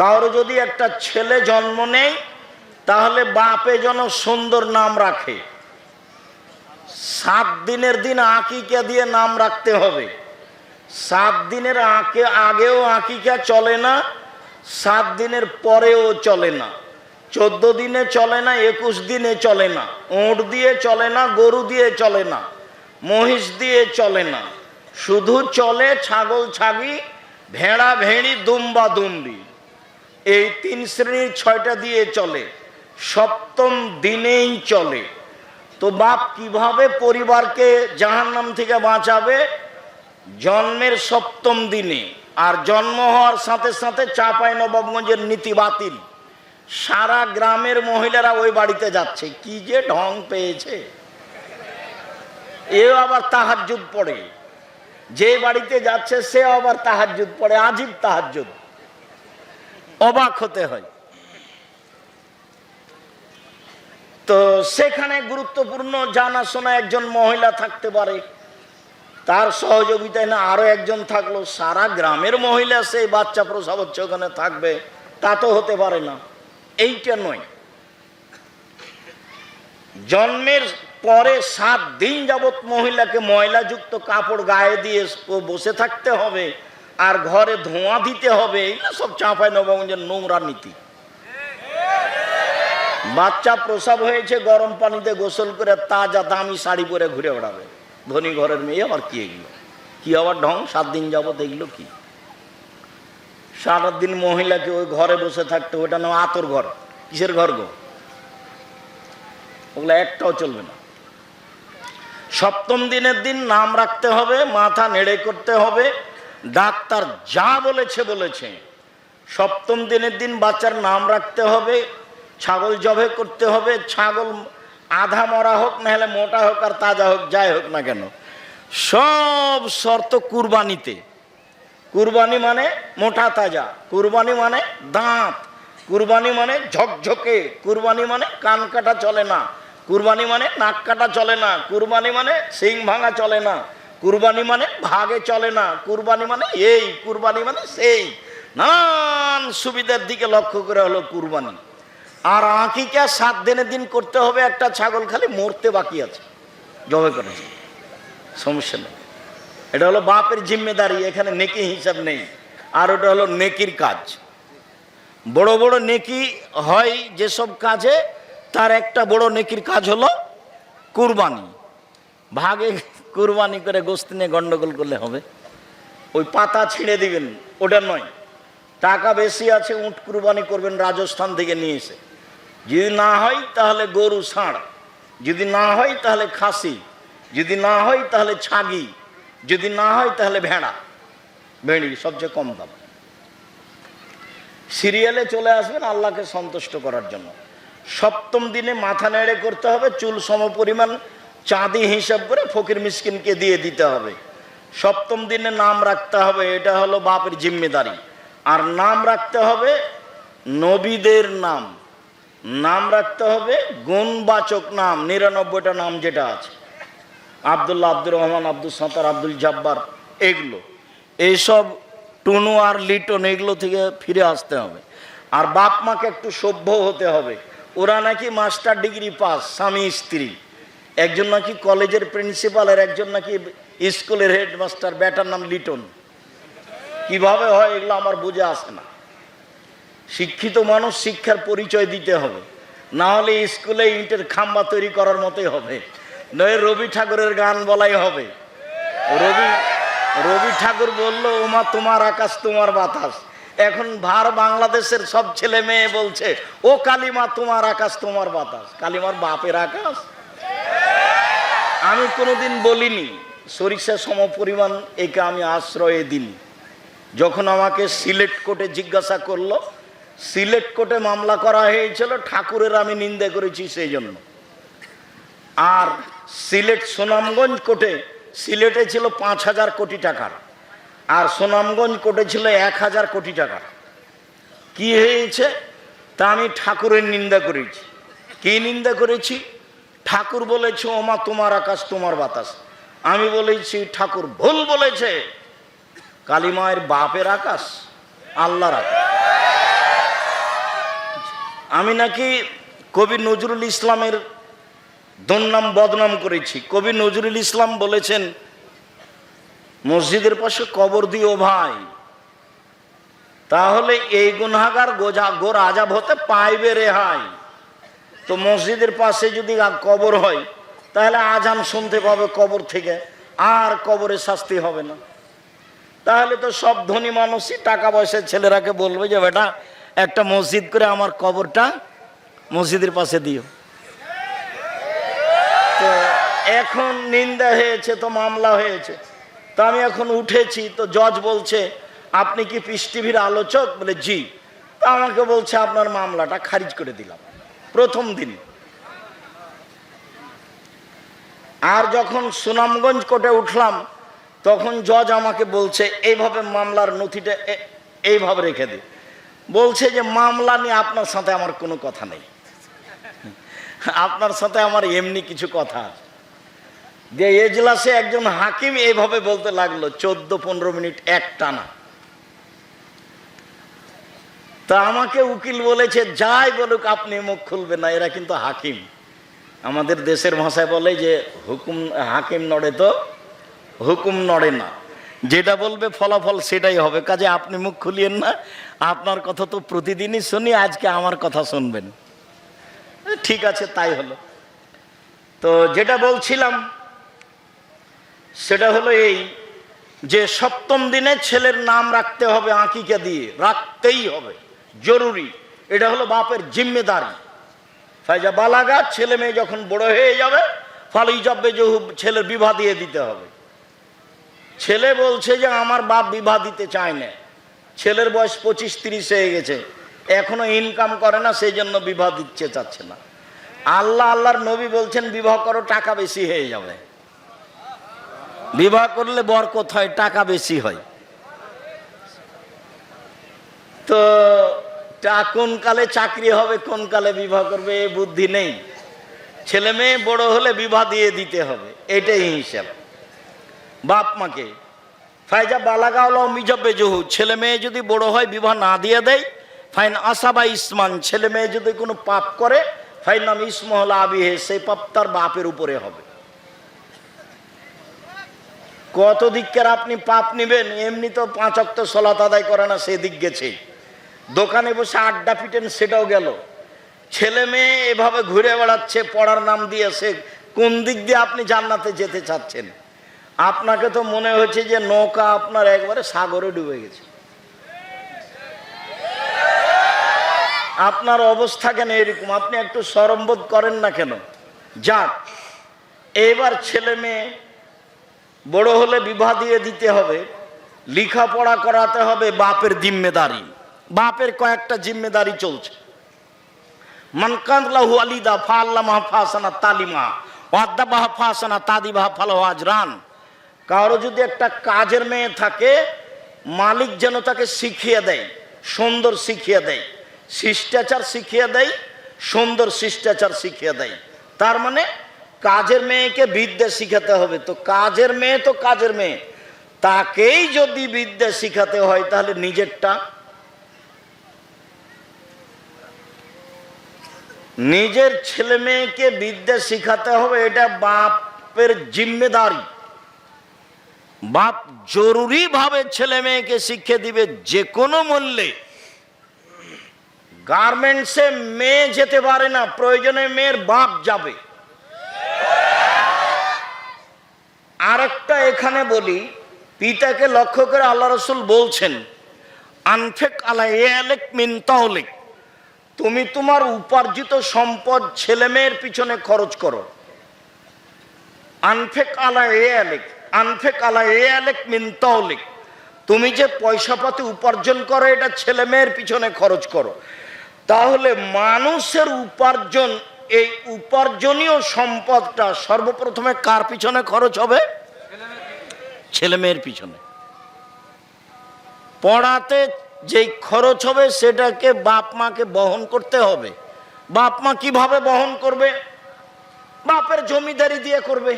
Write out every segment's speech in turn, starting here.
কারও যদি একটা ছেলে জন্ম নেই তাহলে বাপে যেন সুন্দর নাম রাখে। সাত দিনের দিন আঁকিকা দিয়ে নাম রাখতে হবে। সাত দিনের আঁকে, আগেও আঁকিকা চলে না, সাত দিনের পরেও চলে না। চোদ্দ দিনে চলে না, একুশ দিনে চলে না। ওঁট দিয়ে চলে না, গরু দিয়ে চলে না। মহিষ দিয়ে চলে না। শুধু চলে ছাগল ছাগি, ভেড়া ভেড়ি, দুম্বা দুম্বি। এই তিন শ্রেণির ছয়টা দিয়ে চলে, সপ্তম দিনেই চলে। তো বাপ কীভাবে পরিবারকে জাহান্নাম থেকে বাঁচাবে? জন্মের সপ্তম দিনে, আর জন্ম হওয়ার সাথে সাথে চাপাই নবাবগঞ্জের নীতি বাতিল। সারা গ্রামের মহিলারা ওই বাড়িতে যাচ্ছে, কি যে ঢং পেয়েছে। এও আবার তাহাজ্জুদ পড়ে, যে বাড়িতে যাচ্ছে সে আবার তাহাজ্জুদ পড়ে, আজীব তাহাজ্জুদ। অবাক হতে হয়। তো সেখানে গুরুত্বপূর্ণ জানাশোনা একজন মহিলা থাকতে পারে। তার সহযোগিতায় না আরও একজন থাকল। সারা গ্রামের মহিলা সেই বাচ্চা প্রসব হচ্ছে, ওখানে থাকবে। তা তো হতে পারে না। এইটা নয়। জন্মের পরে সাত দিন যাবৎ মহিলাকে ময়লাযুক্ত কাপড় গায়ে দিয়ে বসে থাকতে হবে। আর ঘরে ধোঁয়া দিতে হবে, এগুলো সব চাঁপাই নবগঞ্জের নোংরা নীতি। বাচ্চা প্রসাব হয়েছে, গরম পানিতে গোসল করে তাজা দামি শাড়ি পরে ঘুরে বেড়াবে। ধনী ঘরের মেয়ে, আবার কি এগুলো? কি আবার ঢং? সাত দিন যাবত এগুলো কি? সারা দিন মহিলাকে ওই ঘরে বসে থাকতে ওটা না আতর ঘর? কিসের ঘর গো? ওগুলো একটাও চলবে না। সপ্তম দিনের দিন নাম রাখতে হবে, মাথা নেড়ে করতে হবে ডাক্তার যা বলেছে বলেছে। সপ্তম দিনের দিন বাচ্চার নাম রাখতে হবে, ছাগল জবে করতে হবে, ছাগল আধা মরা হোক না হলে মোটা হোক আর তাজা হোক, যাই হোক না কেন। সব শর্ত কুরবানিতে। কুরবানি মানে মোটা তাজা, কুরবানি মানে দাঁত, কুরবানি মানে ঝকঝকে, কুরবানি মানে কান কাটা চলে না, কুরবানি মানে নাক কাটা চলে না, কুরবানি মানে সিং ভাঙা চলে না। কুরবানি মানে ভাগে চলে না, কুরবানি মানে এই, কুরবানি মানে সেই। নানান সুবিধার দিকে লক্ষ্য করে হলো কুরবানি। আর আঁকিকা সাত দিনের দিন করতে হবে, একটা ছাগল খালি মরতে বাকি আছে। জবে করেছে সমস্যা নেই। এটা হলো বাপের জিম্মেদারি, এখানে নেকি হিসাব নেই। আর ওটা হলো নেকির কাজ। বড় বড় নেকি হয় যেসব কাজে, তার একটা বড় নেকির কাজ হলো কুরবানি। ভাগে কুরবানি করে গোস্ত নিয়ে গন্ডগোল করলে হবে। ওই পাতা ছিঁড়ে দিবেন, ওটা নয়। টাকা বেশি আছে, উঁট কুরবানি করবেন, রাজস্থান থেকে নিয়ে এসে। যদি না হয়, তাহলে গরু ষাঁড়। যদি না হয়, তাহলে খাসি। যদি না হয়, তাহলে ছাগি। যদি না হয়, তাহলে ভেড়া। ভেড়ি, সবচেয়ে কম দাম। সিরিয়ালে চলে আসবেন আল্লাহকে সন্তুষ্ট করার জন্য। সপ্তম দিনে মাথা নেড়ে করতে হবে, চুল সম পরিমাণ চাঁদি হিসাব করে ফকির মিসকিনকে দিয়ে দিতে হবে। সপ্তম দিনে নাম রাখতে হবে, এটা হলো বাপের জিম্মেদারি। আর নাম রাখতে হবে নবীদের নাম। নাম রাখতে হবে গুণবাচক নাম, নিরানব্বইটা নাম যেটা আছে। আবদুল্লাহ আব্দুর রহমান, আব্দুল সাঁতার, আব্দুল জাব্বার, এগুলো। এইসব টুনু আর লিটন এগুলো থেকে ফিরে আসতে হবে। আর বাপ মাকে একটু সভ্য হতে হবে। ওরা নাকি মাস্টার ডিগ্রি পাস, স্বামী স্ত্রী। একজন নাকি কলেজের প্রিন্সিপাল আর একজন নাকি স্কুলের হেডমাস্টার, ব্যাটার নাম লিটন। কীভাবে হয় এগুলো আমার বুঝে আসে না। শিক্ষিত মানুষ শিক্ষার পরিচয় দিতে হবে। না হলে স্কুলে ইটের খাম্বা তৈরি করার মতোই হবে। নয়, রবি ঠাকুরের গান বলাই হবে। রবি রবি ঠাকুর বলল ওমা তোমার আকাশ, তোমার বাতাস। এখন ভার বাংলাদেশের সব ছেলে মেয়ে বলছে, ও কালিমা, তোমার আকাশ, তোমার বাতাস। কালিমার বাপের আকাশ? আমি কোনোদিন বলিনি, সরিষা সম পরিমাণ একে আমি আশ্রয়ে দিনি যখন আমাকে সিলেট কোর্টে জিজ্ঞাসা করল, সিলেট কোর্টে মামলা করা হয়েছিল, ঠাকুরের আমি নিন্দে করেছি সেই জন্য আর সিলেট সুনামগঞ্জ কোর্টে, সিলেটে ছিল পাঁচ হাজার কোটি টাকার, আর সুনামগঞ্জ কোর্টে ছিল এক হাজার কোটি টাকার। কি হয়েছে? তা আমি ঠাকুরের নিন্দা করেছি। কি নিন্দা করেছি? ঠাকুর বলেছে, ওমা, তোমার আকাশ, তোমার বাতাস। আমি বলেছি, ঠাকুর ভুল বলেছে। কালিমায়ের বাপের আকাশ, আল্লাহর আকাশ। আমি নাকি কবি নজরুল ইসলামের দুর্নাম বদনাম করেছি। কবি নজরুল ইসলাম বলেছেন, মসজিদের পাশে কবর দিও ভাই। তাহলে এই গুনাগার গোজা গোর আজাব হতে পাইবে রেহাই তো মসজিদের পাশে যদি কবর হয়, তাহলে আজান শুনতে পাবে কবর থেকে, আর কবরে শাস্তি হবে না। তাহলে তো সব ধনী মানুষই টাকা পয়সার ছেলেরাকে বলবে যে, বেটা, একটা মসজিদ করে আমার কবরটা মসজিদের পাশে দিও। তো এখন নিন্দা হয়েছে, তো মামলা হয়েছে। তো আমি এখন উঠেছি, তো জজ বলছে, আপনি কি পিস টিভির আলোচক? বলে, জি। তা আমাকে বলছে, আপনার মামলাটা খারিজ করে দিলাম। প্রথম দিন। আর যখন সুনামগঞ্জ কোর্টে উঠলাম, তখন জজ আমাকে বলছে, এইভাবে মামলার নথিটা এইভাবে রেখে দিই বলছে যে, মামলা নিয়ে আপনার সাথে আমার কোনো কথা নেই। আপনার সাথে আমার এমনি কিছু কথা যে এজলাসে একজন হাকিম এইভাবে বলতে লাগল, চোদ্দ পনেরো মিনিট এক টানা তা আমাকে উকিল বলেছে, যাই বলুক, আপনি মুখ খুলবেন না, এরা কিন্তু হাকিম। আমাদের দেশের ভাষায় বলে যে, হুকুম, হাকিম নড়ে তো, হুকুম নড়ে না। যেটা বলবে ফলাফল সেটাই হবে। কাজে আপনি মুখ খুলিয়েন না, আপনার কথা তো প্রতিদিনই শুনি, আজকে আমার কথা শুনবেন। ঠিক আছে, তাই হলো। তো যেটা বলছিলাম, সেটা হলো এই যে, সপ্তম দিনে ছেলের নাম রাখতে হবে আঁকিকা দিয়ে, রাখতেই হবে। জরুরি। এটা হলো বাপের জিম্মেদারি। ফাইজা বালাগা, ছেলে মেয়ে যখন বড় হয়ে যাবে ফালি যাবে যে ছেলের বিবাহ দিয়ে দিতে হবে। ছেলে বলছে যে, আমার বাপ বিবাহ দিতে চায় না। ছেলের বয়স পঁচিশ তিরিশ হয়ে গেছে। এখনও ইনকাম করে না সেই জন্য বিবাহ দিচ্ছে চাচ্ছে না। আল্লাহ, আল্লাহর নবী বলছেন, বিবাহ করো, টাকা বেশি হয়ে যাবে। বিবাহ করলে বরকত হয়, টাকা বেশি হয়। তো তা কোন কালে চাকরি হবে, কোন কালে বিবাহ করবে, এ বুদ্ধি নেই। ছেলে মেয়ে বড় হলে বিবাহ দিয়ে দিতে হবে, এটাই হিসাব। বাপ মাকে, ফাইজা বালাগাওলা মিজবে জহু, ছেলে মেয়ে যদি বড় হয় বিবাহ না দিয়ে দেয়, ফাইন আসাবা ইসমান, ছেলে মেয়ে যদি কোনো পাপ করে, ফাইন নাম ইসমহল আবিহে সেই পাপ তার বাপের উপরে হবে। কত দিককার আপনি পাপ নিবেন, এমনি তো পাঁচ অক্ত সলাত আদায় করে না সেদিক গেছে দোকানে বসে আড্ডা পিটেন সেটাও গেল। ছেলে মেয়ে এভাবে ঘুরে বেড়াচ্ছে, পড়ার নাম দিয়েছে কোন দিক দিয়ে আপনি জান্নাতে যেতে চাচ্ছেন? আপনাকে তো মনে হচ্ছে যে নৌকা আপনার একবারে সাগরে ডুবে গেছে। আপনার অবস্থা কেন এরকম? আপনি একটু সরম্বোধ করেন না কেন? যাক, এবার ছেলে মেয়ে বড় হলে বিবাহ দিয়ে দিতে হবে, লেখাপড়া করাতে হবে, বাপের জিম্মেদারি। বাপের কয়েকটা জিম্মেদারি চলছে। মানকান্লাহু আলিদা ফাল্লা মাহফাসানা তালিমা, ওয়াদ্দাবাহ ফাসানা তাদিবাহ ফালহাজ রান কারও যদি একটা কাজের মেয়ে থাকে, মালিক যেন তাকে শিখিয়ে দেয়, সুন্দর শিখিয়ে দেয়, শিষ্টাচার শিখিয়ে দেয়, সুন্দর শিষ্টাচার শিখিয়ে দেয়। তার মানে কাজের মেয়েকে বিদ্যা শিখাতে হবে। তো কাজের মেয়ে তো কাজের মেয়ে। তাকেই যদি বিদ্যা শিখাতে হয়, তাহলে নিজেরটা নিজের ছেলে মেয়েকে বিদ্যা শিখাতে হবে, এটা বাপের জিম্মেদারি। বাপ জরুরি ভাবে ছেলে মেয়েকে শিক্ষা দিবে যে কোনো মূল্যে। গার্মেন্টসে মেয়ে যেতে পারে না, প্রয়োজনে মেয়ের বাপ যাবে। আরেকটা এখানে বলি, পিতাকে লক্ষ্য করে আল্লাহ রসুল বলছেন, আনফেক আলা এলেক মিন তাহলেক তুমি তোমার উপার্জিত সম্পদ ছেলে মেয়ের পিছনে খরচ করো। আনফেক আলা এ আলেক, আনফেক আলা এ আলেক মিন তাহলেক তুমি যে পয়সাপাতি উপার্জন করো, এটা ছেলে মেয়ের পিছনে খরচ করো। তাহলে মানুষের উপার্জন, এই উপার্জনীয় সম্পদটা সর্বপ্রথমে কার পিছনে খরচ হবে? ছেলে মেয়ের পিছনে। পড়াতে যেই খরচ হবে সেটাকে বাপ মাকে বহন করতে হবে। বাপ মা কীভাবে বহন করবে? বাপের জমিদারি দিয়ে করবে।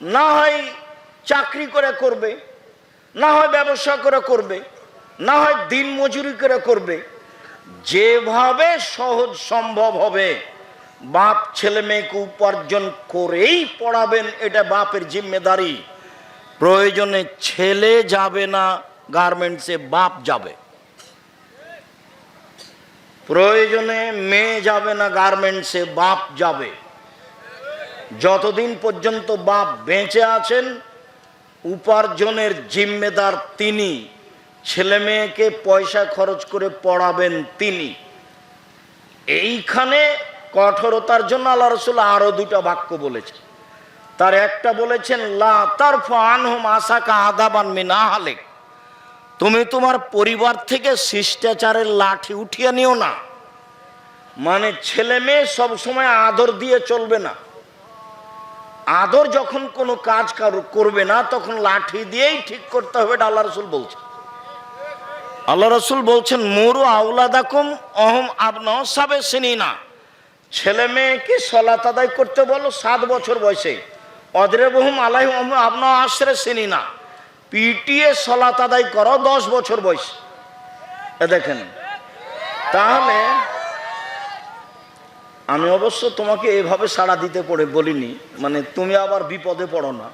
না হয় চাকরি করে করবে, না হয় ব্যবসা করে করবে, না হয় দিন মজুরি করে করবে। যেভাবে সহজ সম্ভব হবে, বাপ ছেলে মেয়েকে উপার্জন করেই পড়াবেন, এটা বাপের জিম্মেদারি। প্রয়োজনে ছেলে যাবে না গার্মেন্টসে বাপ যাবে প্রয়োজনে মেয়ে যাবে না গার্মেন্টসে বাপ যাবে। যতদিন পর্যন্ত বাপ বেঁচে আছেন, উপার্জনের জিম্মেদার তিনি। ছেলে মেয়েকে পয়সা খরচ করে পড়াবেন তিনি। এইখানে কঠোরতার জন্য আল্লাহ রসুল আরও দুটা বাক্য বলেছেন। তার একটা বলেছেন, লা তার আনহুম আসাকা আদাবান মিনা হালেক তুমি তোমার পরিবার থেকে শিষ্টাচারের লাঠি উঠিয়ে নিও না। মানে ছেলে মেয়ে সবসময় আদর দিয়ে চলবে না। আদর যখন কোনো কাজ কারও করবে না, তখন লাঠি দিয়েই ঠিক করতে হবে এটা আল্লাহ রসুল বলছে আল্লাহ রসুল বলছেন, মরু আউলাদাকুম অহম আবন সাবে চিনি না ছেলে মেয়েকে সলাত আদায় করতে বলো, সাত বছর বয়সে। অদরে বহুম আলাই আপনা আশ্রে চিনি না পিটিএ সলাত আদায় করো, দশ বছর বয়স। দেখেন, তাহলে আমি অবশ্য তোমাকে এভাবে সাড়া দিতে পড়ে বলিনি মানে তুমি আবার বিপদে পড়ো না।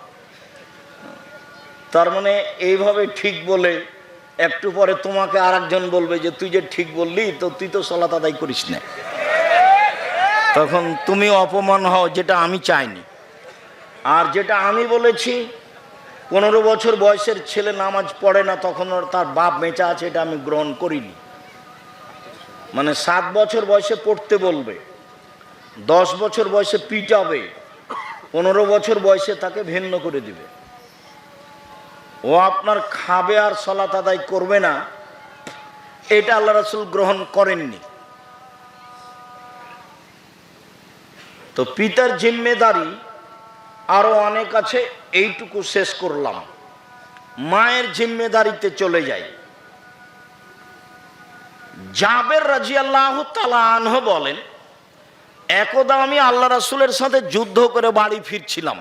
তার মানে এইভাবে ঠিক বলে একটু পরে তোমাকে আর একজন বলবে যে, তুই যে ঠিক বললি, তো তুই তো সলাত আদায় করিস না। তখন তুমি অপমান হও, যেটা আমি চাইনি। আর যেটা আমি বলেছি পনেরো বছর বয়সের ছেলে নামাজ পড়ে না, তখন তার বাপ মেচা আছে, এটা আমি গ্রহণ করিনি। মানে সাত বছর বয়সে পড়তে বলবে, দশ বছর বয়সে পিটাবে, পনেরো বছর বয়সে তাকে ভিন্ন করে দিবে। ও আপনার খাবে আর সলাত আদায় করবে না, এটা আল্লাহ রাসুল গ্রহণ করেননি। তো পিতার জিম্মেদারি আরও অনেক আছে, এইটুকু শেষ করলাম। মায়ের জিম্মেদারিতে চলে যাই। জাবের রাজি আল্লাহ আনহ বলেন, একদা আমি আল্লাহ রাসুলের সাথে যুদ্ধ করে বাড়ি ফিরছিলাম।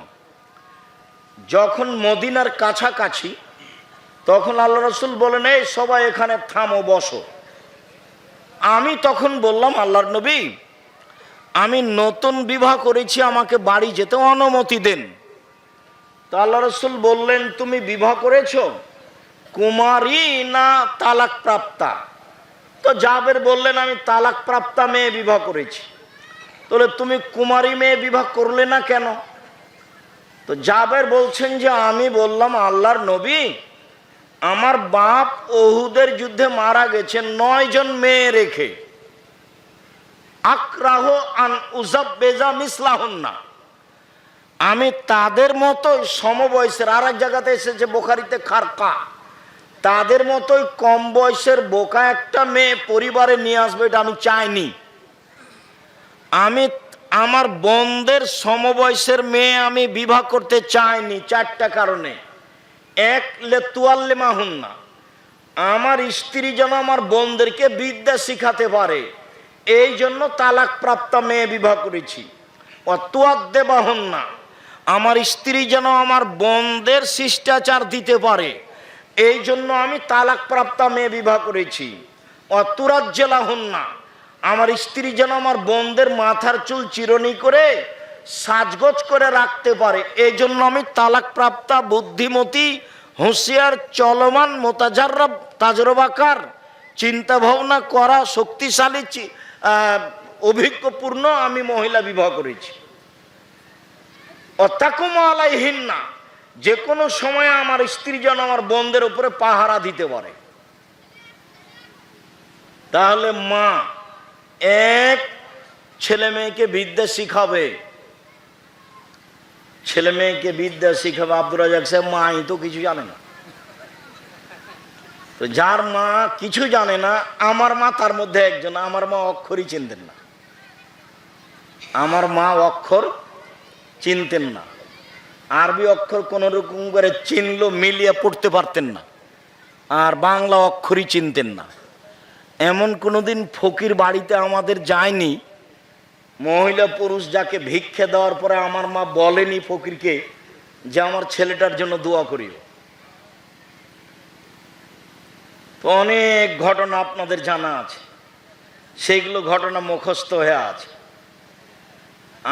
যখন মদিনার কাছাকাছি, তখন আল্লাহ রসুল বলেন, এই সবাই এখানে থামো, বসো। আমি তখন বললাম, আল্লাহর নবী আমি নতুন বিবাহ করেছি, আমাকে বাড়ি যেতে অনুমতি দেন। তো আল্লাহ রসুল বললেন, তুমি বিবাহ করেছ? কুমারী না তালাক প্রাপ্তা তো জাবের বললেন, আমি তালাক প্রাপ্তা মেয়ে বিবাহ করেছি। তাহলে তুমি কুমারী মেয়ে বিবাহ করলে না কেন? তো জাবের বলছেন যে, আমি বললাম, আল্লাহর নবী, আমার বাপ ওহুদের যুদ্ধে মারা গেছে নয় জন মেয়ে রেখে। আক্রাহ আন উজাবেজা মিসলাহন না আমি তাদের মতো সমবয়সের আর এক জায়গাতে এসেছে বোখারিতে খারকা। তাদের মতোই কম বয়সের বোকা একটা মেয়ে পরিবারে নিয়ে আসবে এটা আমি চাইনি। আমি আমার বোনদের সমবয়সের মেয়ে আমি বিবাহ করতে চাইনি চারটা কারণে। এক লেতুয়াল্লে মাহুন না আমার স্ত্রী যেন আমার বোনদেরকে বিদ্যা শিখাতে পারে। এই জন্য তালাক প্রাপ্ত মেয়ে বিবাহ করেছি। অতুয়াদ্দে বাহন না আমার স্ত্রী যেন আমার বোনদের শিষ্টাচার দিতে পারে এই জন্য আমি তালাক প্রাপ্ত মেয়ে বিবাহ করেছি। অতুরাজ্জেলাহন না আমার স্ত্রী যেন আমার বোনদের মাথার চুল চিরনি করে সাজগোজ করে রাখতে পারে এই জন্য আমি তালাক প্রাপ্তা বুদ্ধিমতী, হুঁশিয়ার, চলমান মোতাজাররা তাজরবাকার চিন্তা ভাবনা করা, শক্তিশালী অভিজ্ঞপূর্ণ আমি মহিলা বিবাহ করেছি। অত্যাকুম আলাইহীন না যে কোনো সময় আমার স্ত্রী যেন আমার বোনদের উপরে পাহারা দিতে পারে। তাহলে মা এক ছেলে মেয়েকে বিদ্যা শিখাবে। ছেলে মেয়েকে বিদ্যা শিখাবে, আব্দুর রাজাক সাহেব, মা এই তো কিছু জানে না। তো যার মা কিছু জানে না, আমার মা তার মধ্যে একজন, আমার মা অক্ষরই চিনতেন না। আমার মা অক্ষর চিনতেন না। আরবি অক্ষর কোন রকম করে চিনলো, মিলিয়ে পড়তে পারতেন না। আর বাংলা অক্ষরই চিনতেন না। এমন কোনোদিন ফকির বাড়িতে আমাদের যায়নি, মহিলা পুরুষ যাকে ভিক্ষে দেওয়ার পরে আমার মা বলেনি ফকিরকে যে আমার ছেলেটার জন্য দোয়া করিও। তো অনেক ঘটনা আপনাদের জানা আছে। সেইগুলো ঘটনা মুখস্থ হয়ে আছে।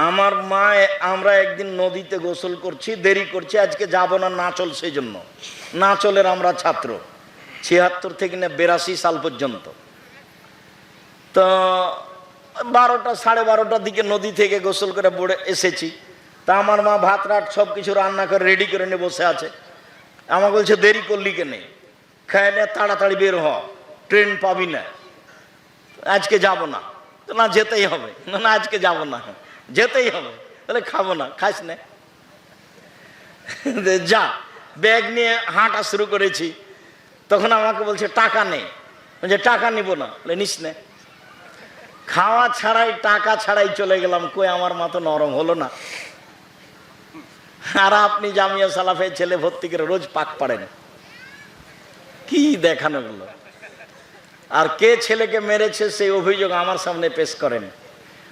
আমার মা আমরা একদিন নদীতে গোসল করছি, দেরি করছি, আজকে যাব না নাচল সেই জন্য নাচলের আমরা ছাত্র, ছিয়াত্তর থেকে না বেরাশি সাল পর্যন্ত। তো বারোটা, সাড়ে বারোটার দিকে নদী থেকে গোসল করে পড়ে এসেছি। তা আমার মা ভাত, রাত সব কিছু রান্না করে রেডি করে নিয়ে বসে আছে। আমাকে বলছে, দেরি করলি কেনে? খায় তাড়াতাড়ি বের হ, ট্রেন পাবি না। আজকে যাব না। না, যেতেই হবে। না আজকে যাব না। যেতেই হবে। তাহলে খাব না, খাস না। যা, ব্যাগ নিয়ে হাঁটা শুরু করেছি। তখন আমাকে বলছে, টাকা নেই বলছে, টাকা নিব না। বলে, নিস নে। খাওয়া ছাড়াই, টাকা ছাড়াই চলে গেলাম। কই, আমার মা তো নরম হলো না। আর আপনি জামিয়া সালাফে ছেলে ভর্তি করে রোজ পাক পাড়েন। কি দেখানো গেল আর কে ছেলেকে মেরেছে সেই অভিযোগ আমার সামনে পেশ করেন।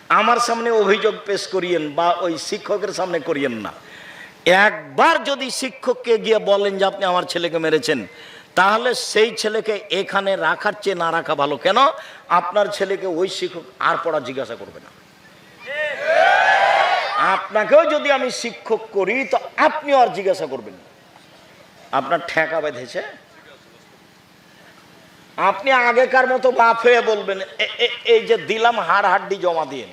আমার সামনে অভিযোগ পেশ করিয়েন বা ওই শিক্ষকের সামনে করিয়েন না। একবার যদি শিক্ষককে গিয়ে বলেন যে আপনি আমার ছেলেকে মেরেছেন, তাহলে সেই ছেলেকে এখানে রাখার চেয়ে না রাখা ভালো। কেন? আপনার ছেলেকে ওই শিক্ষক আর পড়া জিজ্ঞাসা করবে না। আপনাকেও যদি আমি শিক্ষক করি, তো আপনিও আর জিজ্ঞাসা করবেন। আপনার ঠেকা বেঁধেছে? আপনি আগেকার মতো বাপ হয়ে বলবেন, "এ- এ- এই যে দিলাম, হাড় হাড্ডি জমা দিয়ে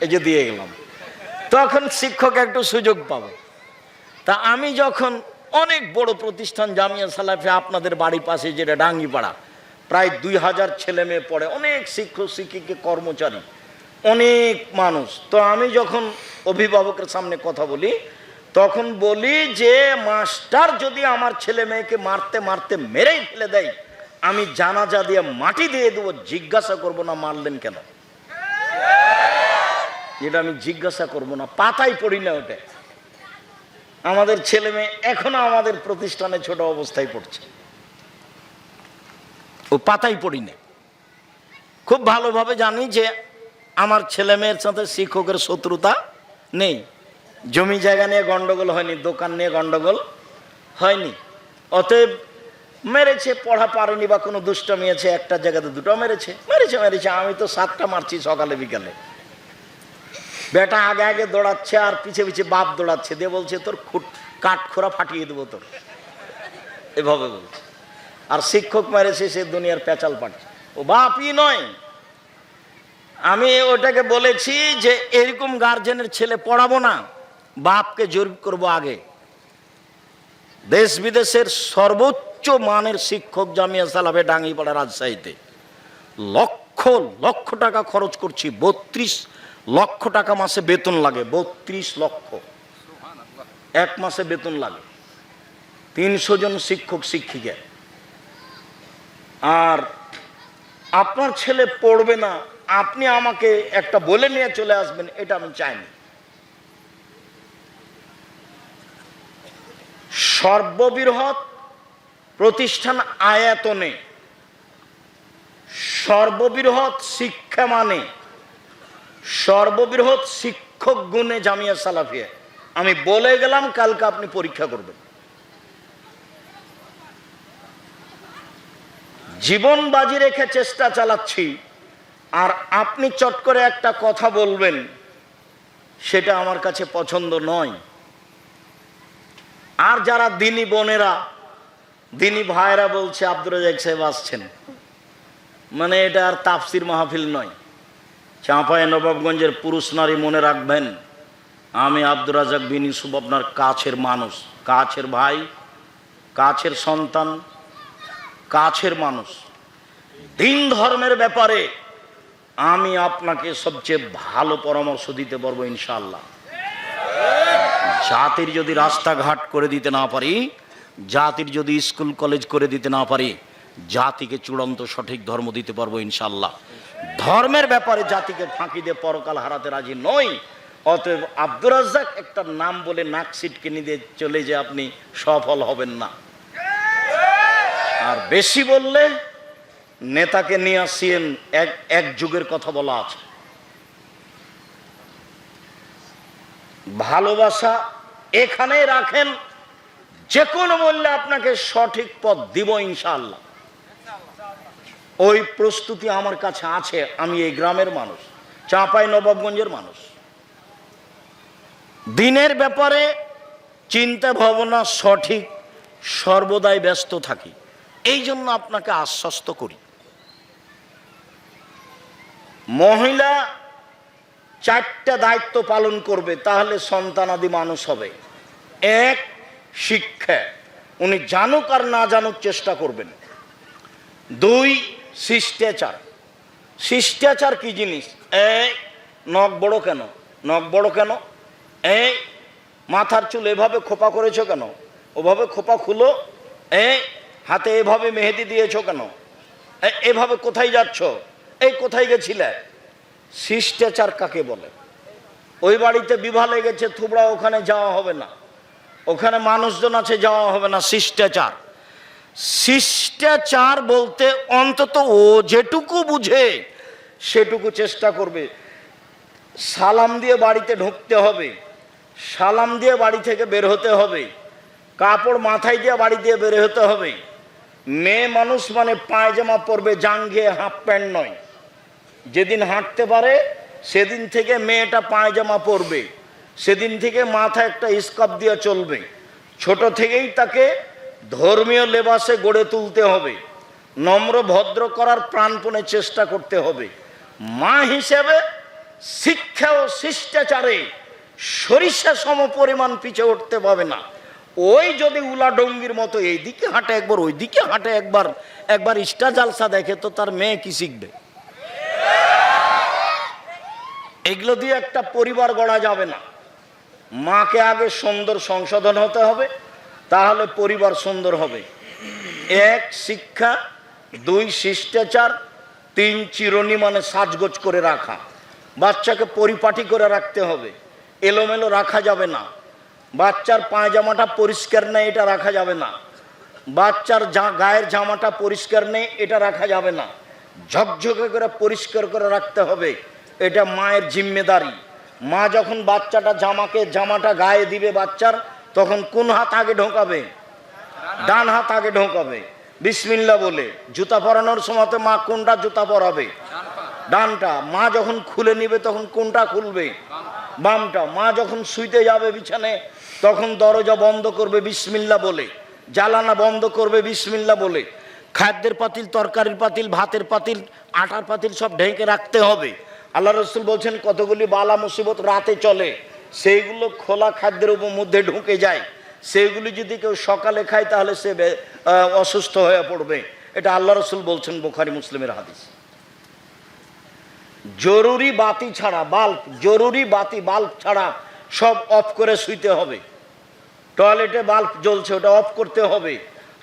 এই যে দিয়ে গেলাম। তখন শিক্ষক একটু সুযোগ পাবে। তা আমি যখন অনেক বড় প্রতিষ্ঠান জামিয়া সালাফে আপনাদের বাড়ির পাশে যেটা ডাঙ্গিপাড়া, প্রায় দুই হাজার ছেলে মেয়ে পড়ে, অনেক শিক্ষক, শিক্ষিকা, কর্মচারী, অনেক মানুষ। তো আমি যখন অভিভাবকের সামনে কথা বলি, তখন বলি যে, মাস্টার যদি আমার ছেলে মেয়েকে মারতে মারতে মেরেই ফেলে দেয় আমি জানাজা দিয়ে মাটি দিয়ে দেবো, জিজ্ঞাসা করব না, মারলেন কেন? যেটা আমি জিজ্ঞাসা করব না পাতাই পড়ি না ওটা। আমাদের ছেলে মেয়ে এখনও আমাদের প্রতিষ্ঠানে ছোট অবস্থায় পড়ছে। ও পাতাই পড়ি না। খুব ভালোভাবে জানি যে আমার ছেলে মেয়ের সাথে শিক্ষকের শত্রুতা নেই। জমি জায়গা নিয়ে গন্ডগোল হয়নি, দোকান নিয়ে গন্ডগোল হয়নি। অতএব মেরেছে, পড়া পারেনি বা কোনো দুষ্ট আছে, একটা জায়গাতে দুটো মেরেছে। মেরেছে মেরেছে, আমি তো সাতটা মারছি সকালে, বিকালে। বেটা আগে আগে দৌড়াচ্ছে আর পিছে পিছে বাপ দৌড়াচ্ছে, দিয়ে বলছে, তোর খুট, কাঠ খোরা ফাটিয়ে দেবো তোর। এভাবে বলছে। আর শিক্ষক মেরেছে, সে দুনিয়ার পেঁচাল পাচ্ছে ও বাপই নয়। আমি ওটাকে বলেছি যে, এরকম গার্জেনের ছেলে পড়াবো না, বাপকে জোর করব আগে। দেশ বিদেশের সর্বোচ্চ মানের শিক্ষক জামিয়া সালাফে ডাঙ্গিপাড়া রাজশাহীতে। লক্ষ লক্ষ টাকা খরচ করছি, বত্রিশ লক্ষ টাকা মাসে বেতন লাগে, বত্রিশ লক্ষ। এক মাসে বেতন লাগে। তিনশো জন শিক্ষক, শিক্ষিকা। আর আপনার ছেলে পড়বে না, আপনি আমাকে একটা বলে নিয়ে চলে আসবেন, এটা আমি চাইনি। সর্ববৃহৎ প্রতিষ্ঠান আয়াতনে, সর্ববৃহৎ শিক্ষা মানে সর্ববৃহৎ শিক্ষক গুণে জামিয়া সালাফিয়া। আমি বলে গেলাম, কালকে আপনি পরীক্ষা করবেন। জীবন বাজি রেখে চেষ্টা চালাচ্ছি, আর আপনি চট করে একটা কথা বলবেন, সেটা আমার কাছে পছন্দ নয়। আর যারা দিনী বোনেরা দিনী ভাইরা বলছে, আব্দুর রাজাক সাহেব আসছেন। মানে এটা আর তাফসির মাহফিল নয়। চাঁপায় নবাবগঞ্জের পুরুষ নারী মনে রাখবেন, আমি আব্দুর রাজাক বিন ইউসুফ আপনার কাছের মানুষ, কাছের ভাই, কাছের সন্তান, কাছের মানুষ। দিন ধর্মের ব্যাপারে আমি আপনাকে সবচেয়ে ভালো পরামর্শ দিতে পারব ইনশাল্লাহ জাতির যদি রাস্তাঘাট করে দিতে না পারি জাতির যদি স্কুল কলেজ করে দিতে না পারি, জাতিকে চূড়ান্ত সঠিক ধর্ম দিতে পারব ইনশাল্লাহ ধর্মের ব্যাপারে জাতিকে ফাঁকি দিয়ে পরকাল হারাতে রাজি নই। অতএব আব্দুর রাজ্জাক একটা নাম বলে নাক সিটকে নিয়ে চলে যে আপনি সফল হবেন না। আর বেশি বললে নেতাকে নিয়ে আসিয়েন এক এক যুগের কথা বলা আছে। ভালোবাসা এখানেই রাখেন যে কোনো মূল্যে আপনাকে সঠিক পথ দিব ইনশাল্লাহ ওই প্রস্তুতি আমার কাছে আছে, আমি এই গ্রামের মানুষ, চাঁপাই নবাবগঞ্জের মানুষ। দিনের ব্যাপারে চিন্তা ভাবনা সঠিক, সর্বদাই ব্যস্ত থাকি। এই জন্য আপনাকে আশ্বস্ত করি। মহিলা চারটা দায়িত্ব পালন করবে, তাহলে সন্তানাদি মানুষ হবে। এক শিক্ষা। উনি জানুক আর না জানুক চেষ্টা করবেন। দুই, শিষ্টাচার। শিষ্টাচার কি জিনিস? এ, নখ বড় কেন? নখ বড় কেন? এ, মাথার চুল এভাবে খোপা করেছ কেন? ওভাবে খোপা খুলো। এই হাতে এভাবে মেহেদি দিয়েছ কেন? এ- এভাবে কোথায় যাচ্ছ? এই কোথায় গেছিলে? শিষ্টাচার কাকে বলে? ওই বাড়িতে বিবাহ লেগেছে, থুবড়া ওখানে যাওয়া হবে না। ওখানে মানুষজন আছে, যাওয়া হবে না, শিষ্টাচার। শিষ্টাচার বলতে অন্তত ও যেটুকু বুঝে, সেটুকু চেষ্টা করবে। সালাম দিয়ে বাড়িতে ঢুকতে হবে, সালাম দিয়ে বাড়ি থেকে বের হতে হবে, কাপড় মাথায় দিয়ে বাড়ি দিয়ে বের হতে হবে। মেয়ে মানুষ মানে পায়জামা পরবে জাঙ্গিয়ে হাফ প্যান্ট নয়। যেদিন হাঁটতে পারে, সেদিন থেকে মেয়েটা পায়জামা পরবে। সেদিন থেকে মাথায় একটা স্কাপ দিয়ে চলবে। ছোট থেকেই তাকে ধর্মীয় লেবাসে গড়ে তুলতে হবে। নম্র ভদ্র করার প্রাণপণে চেষ্টা করতে হবে। মা হিসেবে শিক্ষা ও শিষ্টাচারে সরিষা সম পরিমাণ পিছে উঠতে পাবে না। ওই যদি উলাডঙ্গির মতো এই দিকে হাঁটে একবার ওই দিকে হাঁটে একবার একবার ইস্টা জালসা দেখে, তো তার মেয়ে কি শিখবে? এগুলো দিয়ে একটা পরিবার গড়া যাবে না। মাকে আগে সুন্দর সংশোধন হতে হবে, তাহলে পরিবার সুন্দর হবে। এক, শিক্ষা, দুই, শিষ্টাচার, তিন, চিরনি মানে সাজগোজ করে রাখা। বাচ্চাকে পরিপাটি করে রাখতে হবে। এলোমেলো রাখা যাবে না। বাচ্চার পায়জামাটা পরিষ্কার নেই, এটা রাখা যাবে না। বাচ্চার গায়ের জামাটা পরিষ্কার নেই, এটা রাখা যাবে না। ঝকঝকে করে পরিষ্কার করে রাখতে হবে। এটা মায়ের জিম্মেদারি। মা যখন বাচ্চাটা জামাকে, জামাটা গায়ে দিবে বাচ্চার, তখন কোন হাত আগে ঢোকাবে? ডান হাত আগে ঢোকাবে। বিসমিল্লা বলে, জুতা পরানোর সময় মা কোনটা জুতা পরাবে? ডানটা। মা যখন খুলে নিবে, তখন কোনটা খুলবে? বামটা। মা যখন শুইতে যাবে বিছানে, তখন দরজা বন্ধ করবে, বিসমিল্লা বলে। জ্বালানা বন্ধ করবে, বিসমিল্লা বলে। খাদ্যের পাতিল, তরকারির পাতিল, ভাতের পাতিল, আটার পাতিল সব ঢেকে রাখতে হবে। আল্লাহ রসুল বলছেন, কতগুলি বালা মুসিবত রাতে চলে, সেইগুলো খোলা খাদ্যের উপর মধ্যে ঢুকে যায়। সেইগুলি যদি কেউ সকালে খায়, তাহলে সে অসুস্থ হয়ে পড়বে। এটা আল্লাহ রসুল বলছেন বোখারি মুসলিমের হাদিস। জরুরি বাতি ছাড়া, বাল্ব, জরুরি বাতি, বাল্ব ছাড়া সব অফ করে শুইতে হবে। টয়লেটে বাল্ব জ্বলছে, ওটা অফ করতে হবে।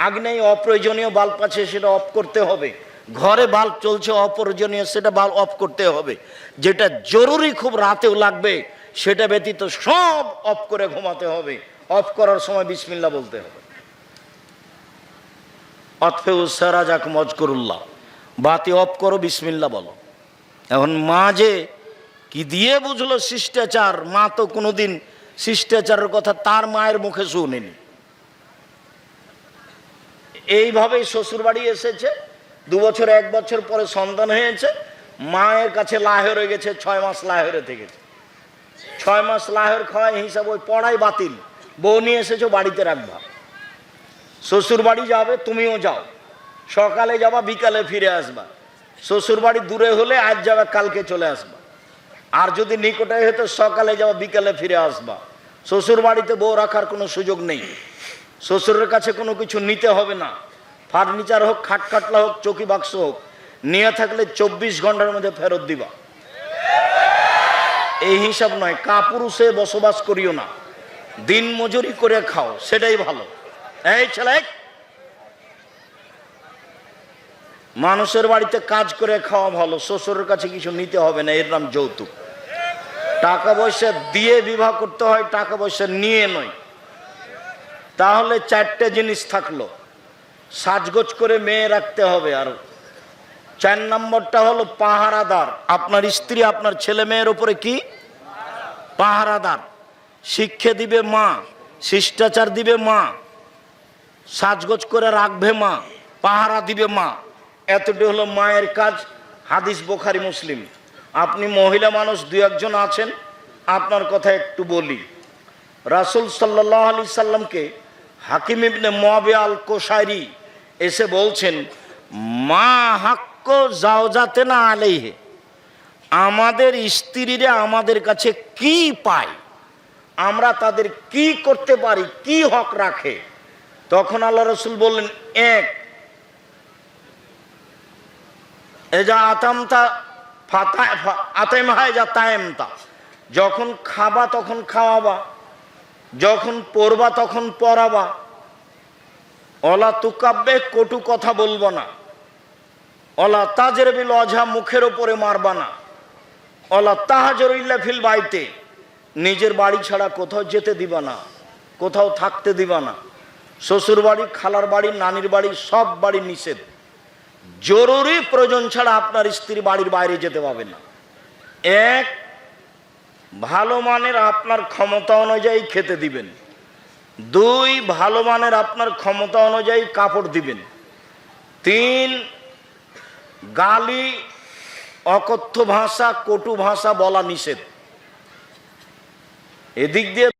আগ্নেয় অপ্রয়োজনীয় বাল্ব আছে, সেটা অফ করতে হবে। ঘরে বাল্ব চলছে অপ্রয়োজনীয়, সেটা বাল্ব অফ করতে হবে। যেটা জরুরি খুব রাতেও লাগবে, সেটা ব্যতীত সব অফ করে ঘুমাতে হবে। অফ করার সময় বিসমিল্লা বলতে হবে। অতফে মজকরুল্লাহ। বাতি অফ করো বিসমিল্লা বলো। এখন মা যে কি দিয়ে বুঝলো শিষ্টাচার? মা তো কোনোদিন শিষ্টাচারের কথা তার মায়ের মুখে শুনেনি। এইভাবেই শ্বশুর বাড়ি এসেছে। দু বছর, এক বছর পরে সন্তান হয়েছে, মায়ের কাছে লাহেরে গেছে, ছয় মাস লাহেরে থেকেছে ছয় মাস লাহের খাওয়াই হিসাব ওই পড়াই বাতিল। বউ নিয়ে এসেছ, বাড়িতে রাখবা। শ্বশুর বাড়ি যাবে, তুমিও যাও। সকালে যাবা, বিকালে ফিরে আসবা। শ্বশুর বাড়ি দূরে হলে আজ যাবে, কালকে চলে আসবা। আর যদি নিকটে হতো সকালে যাবা, বিকালে ফিরে আসবা। শ্বশুর বাড়িতে বউ রাখার কোনো সুযোগ নেই। শ্বশুরের কাছে কোনো কিছু নিতে হবে না। ফার্নিচার হোক, খাট খাটলা হোক, চৌকি বাক্স হোক, নিয়ে থাকলে চব্বিশ ঘণ্টার মধ্যে ফেরত দিবা। এই হিসাব নয়, কাপুরুষে বসবাস করিও না। দিন মজুরি করে খাও, সেটাই ভালো। এই ছেলে, মানুষের বাড়িতে কাজ করে খাওয়া ভালো, শ্বশুরের কাছে কিছু নিতে হবে না, এর নাম যৌতুক। টাকা পয়সা দিয়ে বিবাহ করতে হয়, টাকা পয়সা নিয়ে নয়। তাহলে চারটে জিনিস থাকল। সাজগোজ করে মেয়ে রাখতে হবে আর চার নম্বরটা হলো পাহারাদার। আপনার স্ত্রী, আপনার ছেলে মেয়ের উপরে কি? পাহারাদার। শিক্ষা দিবে মা, শিষ্টাচার দিবে মা, সাজগোজ করে রাখবে মা, পাহারা দিবে মা। এতটি হলো মায়ের কাজ, হাদিস বোখারি, মুসলিম। আপনি মহিলা মানুষ দু একজন আছেন, আপনার কথা একটু বলি। রাসুল সাল্লাহ আলি সাল্লামকে হাকিম ইবনে মোয়াবে আল কোশাইরি এসে বলছেন, মা হাক্ক যাও যাতে না আলেহে আমাদের স্ত্রীরা আমাদের কাছে কি পায়? আমরা তাদের কি করতে পারি? কি হক রাখে? তখন আল্লাহ রসুল বললেন, এক হয় যা তায়েমতা। যখন খাবা তখন খাওয়াবা, যখন পড়বা তখন পড়াবা অলা তুকাব্বে, কটু কথা বলব না। অলা তাজের বিল অঝা মুখের ওপরে মারবা না। অলা তাহাজরিল্লা ফিল বাইতে, নিজের বাড়ি ছাড়া কোথাও যেতে দিবা না, কোথাও থাকতে দিবা না। শ্বশুর বাড়ি, খালার বাড়ি, নানির বাড়ি, সব বাড়ি নিষেধ। জরুরি প্রয়োজন ছাড়া আপনার স্ত্রী বাড়ির বাইরে যেতে পাবে না। এক, ভালো মানের আপনার ক্ষমতা অনুযায়ী খেতে দিবেন। দুই ভালো মানের আপনার ক্ষমতা অনুযায়ী কাপড় দিবেন। তিন, গালি, অকথ্য ভাষা, কটু ভাষা বলা নিষেধ। এদিক দিয়ে